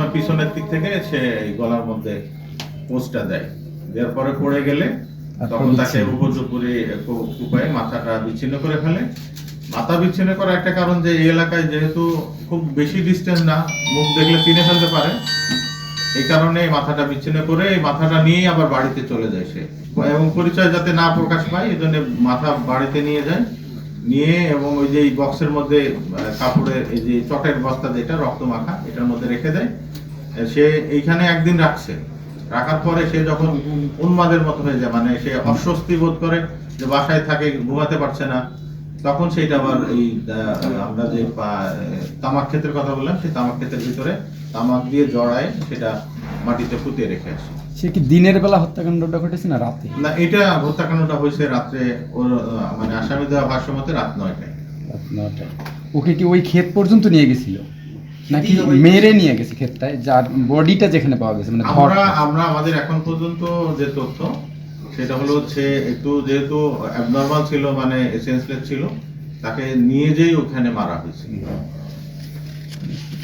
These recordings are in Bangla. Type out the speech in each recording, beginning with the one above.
প্রথমে পিছনের দিক থেকে সে গলার মধ্যে পোস্টটা দেয়। দেওয়ার পরে পড়ে গেলে তখন তাকে উপর্যুপুরি উপায়ে মাথাটা বিচ্ছিন্ন করে ফেলে। মাথা বিচ্ছিন্ন করার একটা কারণ যে এই এলাকায় যেহেতু খুব বেশি ডিস্টেন্স না মুখ দেখলে চিনে ফেলতে পারে। এই কারণে মাথাটা বিচ্ছিন্ন করে এই মাথাটা নিয়েই আবার বাড়িতে চলে যায় সে। এবং পরিচয় যাতে না প্রকাশ পায় এই জন্য মাথা বাড়িতে নিয়ে যায়। নিয়ে এবং ওই যে বক্সের মধ্যে কাপড়ের এই যে চটের বস্তা যেটা, রক্ত মাখা, এটার মধ্যে রেখে দেয়। সে এইখানে একদিন রাখছে। রাখার পরে সে যখন উন্মাদের মতো হয়ে যায় মানে সে অস্বস্তি বোধ করে যে বাসায় থাকে, ঘুমাতে পারছে না, তখন সেইটা আবার এই আমরা যে তামাক ক্ষেত্রের কথা বললাম, সেই তামাক ক্ষেতের ভিতরে তামাক দিয়ে জড়ায়, সেটা মাটিতে পুঁতে রেখে আসে। সে কি দিনের বেলা হত্যাকাণ্ডটা ঘটেছে না রাতে? না এটা হত্যাকাণ্ডটা হয়েছে রাত্রে ওর মানে আসামি দেওয়া ভাষ্য মতে রাত নয়টায়। রাত নটায়। ওকে কি ওই ক্ষেত পর্যন্ত নিয়ে গেছিল? নাকি মেরে নিয়ে গেছে ক্ষেতটায়? যার বডিটা যেখানে পাওয়া গেছে মানে আমরা আমরা আমাদের এখন পর্যন্ত যে তথ্য সেটা হলো হচ্ছে একটু যেহেতু অ্যাবনর্মাল ছিল মানে সেন্সলেস ছিল তাকে নিয়ে যেই ওখানে মারা হয়েছে।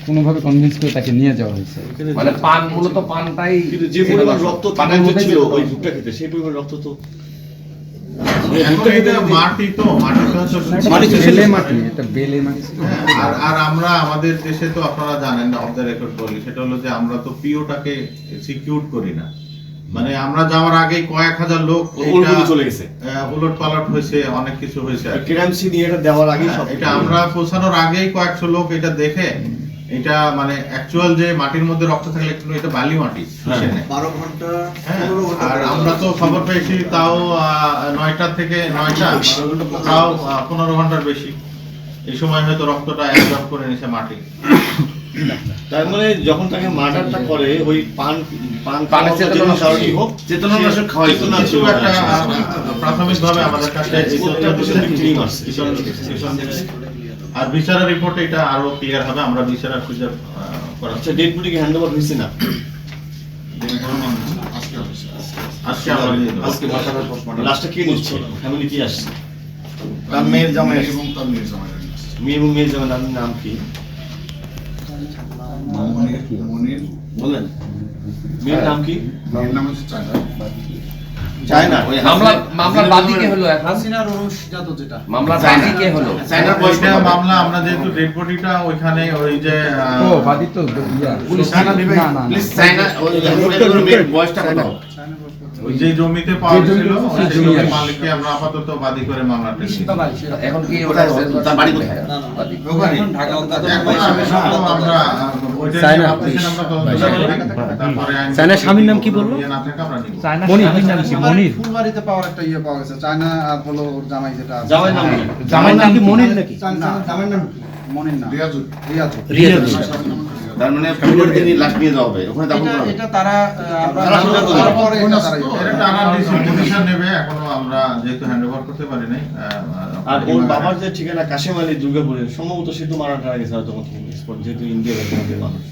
কোনোভাবে কনভিন্স করে তাকে নিয়ে যাওয়া হয়েছে। মানে পান মূলত পানটাই কিন্তু যে পরিমাণ রক্ত পানের মধ্যে ছিল ওই ভুট্টা খেতে সেই পরিমাণ রক্ত তো মাটি তো মাটি তো হচ্ছে মাটি তো বেলে মাটি এটা বেলে মাটি। হ্যাঁ, আর আর আমরা আমাদের দেশে তো আপনারা জানেন অফ দ্য রেকর্ড বলি সেটা হলো যে আমরা তো পিওটাকে সিকিউর করি না। মানে আমরা যাওয়ার আগেই কয়েক হাজার লোক চলে গেছে। উলট পালট হয়েছে অনেক কিছু হয়েছে। এটা দেওয়ার আগেই এটা আমরা পৌঁছানোর আগেই কয়েকশো লোক এটা দেখে এটা মানে অ্যাকচুয়াল যে মাটির মধ্যে রক্ত থাকলে একটু এটা বালি মাটি বারো ঘণ্টা হ্যাঁ, আর আমরা তো খবর পেয়েছি তাও নয়টা থেকে নয়টা তাও পনেরো ঘণ্টার বেশি। এই সময় হয়তো রক্তটা অ্যাবজর্ব করে নিছে মাটি। তার মানে যখন তাকে মার্ডারটা করে ওই পান পান পানের চেতনা কারণেই হোক খাওয়াই। চেতনা কিছু ছিল একটা হ্যাঁ, প্রাথমিকভাবে আমাদের কাছে এই বিষয়ে। আসছে। আর বিচারের রিপোর্টে এটা আরও ক্লিয়ার হবে আমরা বিচারের খুঁজে করাচ্ছি আচ্ছা ডেড বডিকে হ্যান্ড ওভার হয়েছে না। আজকে আমরা আজকে মাথাটা পোস্টমর্টম লাস্টটা নিচ্ছে? ফ্যামিলি কি আসছে? তার মেয়ের জামাই এবং তার মেয়ের জামাই মেয়ে এবং মেয়ের জামাই নাম কি? মনির মনির বলেন। মেয়ের নাম কি? মেয়ের নাম হচ্ছে চায়না। চায়না। ওই মামলা মামলার বাদী হলো এখন? হাসিনার ওরস যেটা। মামলার বাদী হলো? চায়নার বয়স মামলা আমরা যেহেতু ডেড বডিটা ওইখানে ওই যে ও বাদী তো পুলিশ না না না। প্লিজ চায়না ওই ওই বয়সটা কত? ওই যে জমিতে পাওয়া ছিল সেই সেই জমির মালিককে আমরা আপাতত বাদী করে মামলাটা নিয়েছি। এখন কি কোথায়? বাড়ি কোথায়? বাদী। ওখানে। এখন আমরা চায়নার স্বামীর নাম কি বলল? না থাকে আমরা নিবো। মনির নাম কি? মনির। ফুলবাড়িতে পাওয়ার একটা ইয়ে পাওয়া গেছে। চায়না আর হলো জামাই যেটা জামাই নাম কি? নাম কি? মনির নাকি? না, জামাইয়ের নাম মনির নাম রিয়াজুল। রিয়াজুল। তার মানে ফেব্রুয়ারিতে নিয়ে লাশ নিয়ে যাওয়া হবে ওখানে দাফন করা এটা তারা আমরা ডিসিশন নেবে। এখনও আমরা যেহেতু হ্যান্ড ওভার করতে পারি নাই আর ওর বাবার যে ঠিকানা কাশিম আলী দুর্গাপুরের সম্ভবত সে তো মারা টারা গেছে হয়তো যেহেতু ইন্ডিয়া মানুষ।